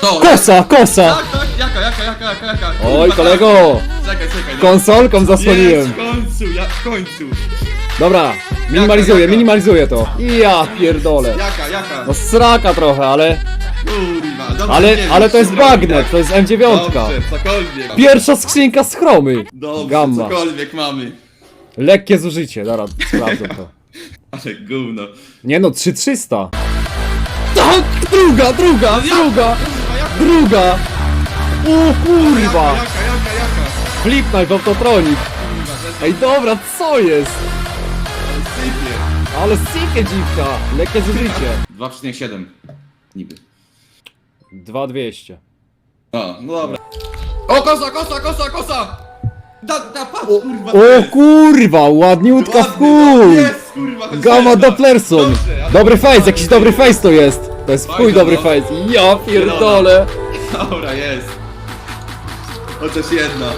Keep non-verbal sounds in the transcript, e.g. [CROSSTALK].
To, Kosa, kosa! tak, tak, jaka, jaka, jaka, jaka, jaka. Oj, Kurwa, kolego! tak. Czekaj, czekaj. no. Konsolką Jest, zasłoniłem. w końcu, ja, w końcu. Dobra, minimalizuję, jaka? minimalizuję to. Ja pierdolę. Jaka, jaka? No sraka trochę, ale... Kurwa, dobrze, nie Ale, wiem, ale to jest bagnet, tak. to jest M9. Dobrze, cokolwiek. Pierwsza skrzynka z chromy. Dobrze, Gamma. cokolwiek mamy. Lekkie zużycie, dobra, sprawdzę to. [LAUGHS] Ale gówno. Nie no, 3300. Tak, druga, druga, druga, Kurwa, jaka, druga. O kurwa. jaka, jaka, jaka? Kurwa, że Ej dobra, co jest? sypie. Ale sypie dziwka. Lekkie zużycie. 2,7. Niby. 2200. O, no dobra. O, kosa, kosa, kosa, kosa! Da, da, patrz, kurwa. O kurwa, ładniutka w chuj. Jest, kurwa, Gamma Zelda. Dopplerson. Dobrze, ale- Dobry face, jakiś dobry face to jest. To jest chuj Fajne, dobry no. face. Ja pierdolę. [LAUGHS] Dobra, jest. Chociaż jedna.